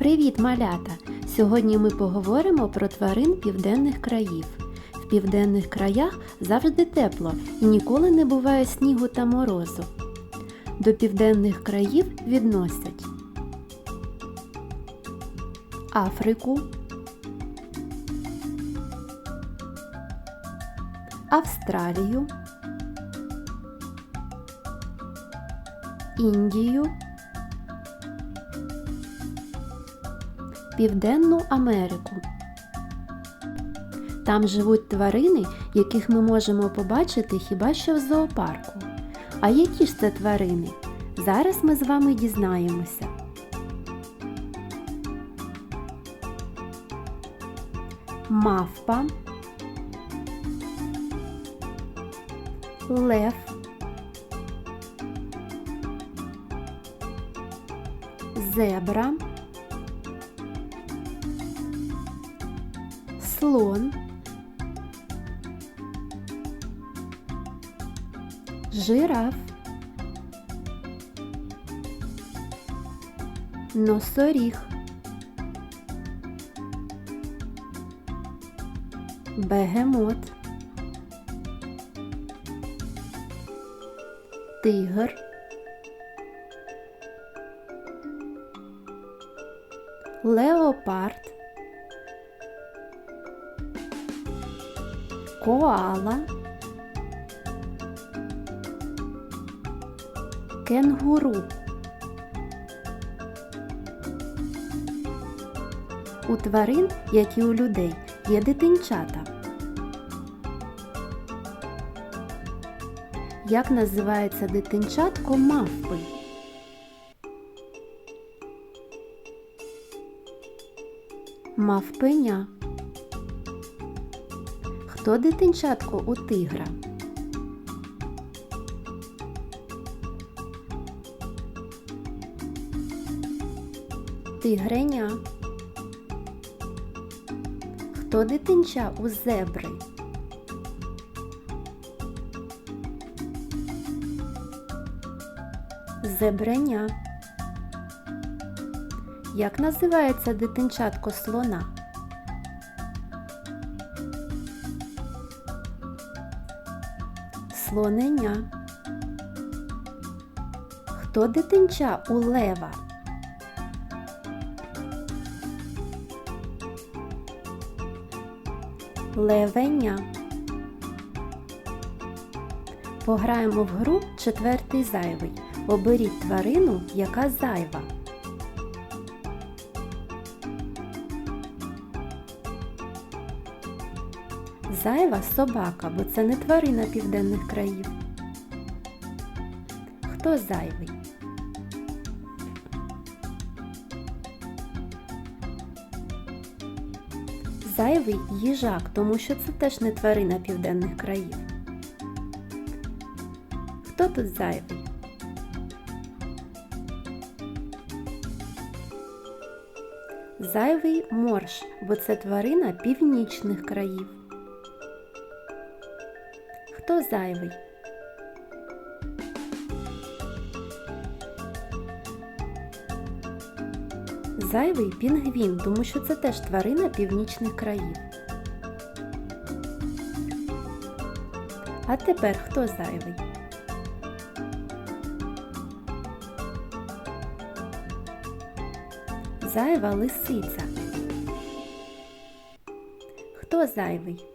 Привіт, малята! Сьогодні ми поговоримо про тварин південних країв. В південних краях завжди тепло і ніколи не буває снігу та морозу. До південних країв відносять Африку, Австралію, Індію, Південну Америку. Там живуть тварини, яких ми можемо побачити хіба що в зоопарку. А які ж це тварини? Зараз ми з вами дізнаємося. Мавпа, лев, зебра, слон, жираф, носоріг, бегемот, тигр, леопард, коала, кенгуру. У тварин, як і у людей, є дитинчата. Як називається дитинчатко мавпи? Мавпеня. Хто дитинчатко у тигра? Тигреня. Хто дитинча у зебри? Зебреня. Як називається дитинчатко слона? Слоненя. Хто дитинча у лева? Левеня. Пограємо в гру четвертий зайвий. Оберіть тварину, яка зайва. Зайва собака, бо це не тварина південних країв. Хто зайвий? Зайвий їжак, тому що це теж не тварина південних країв. Хто тут зайвий? Зайвий морж, бо це тварина північних країв. Хто зайвий? Зайвий пінгвін, тому що це теж тварина північних країв. А тепер хто зайвий? Зайва лисиця. Хто зайвий?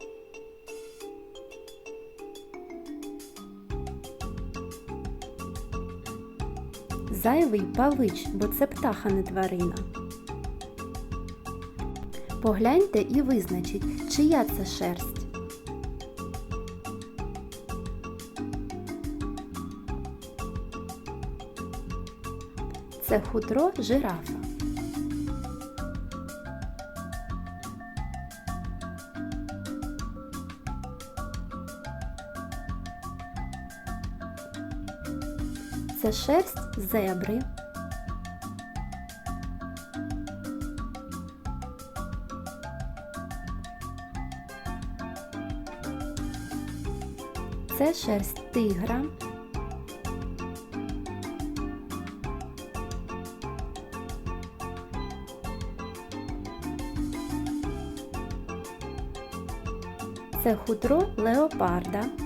Зайвий павич, бо це птаха не тварина. Погляньте і визначіть, чия це шерсть. Це хутро жирафа. Це шерсть зебри. Це шерсть тигра. Це хутро леопарда.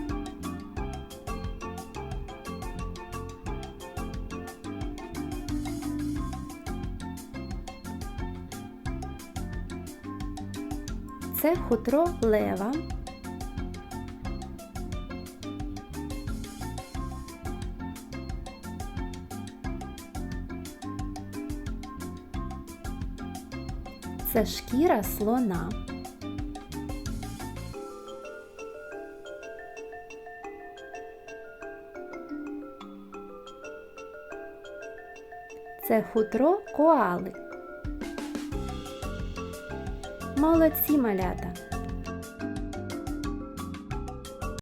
Це хутро лева. Це шкіра слона. Це хутро коали. Молодці малята!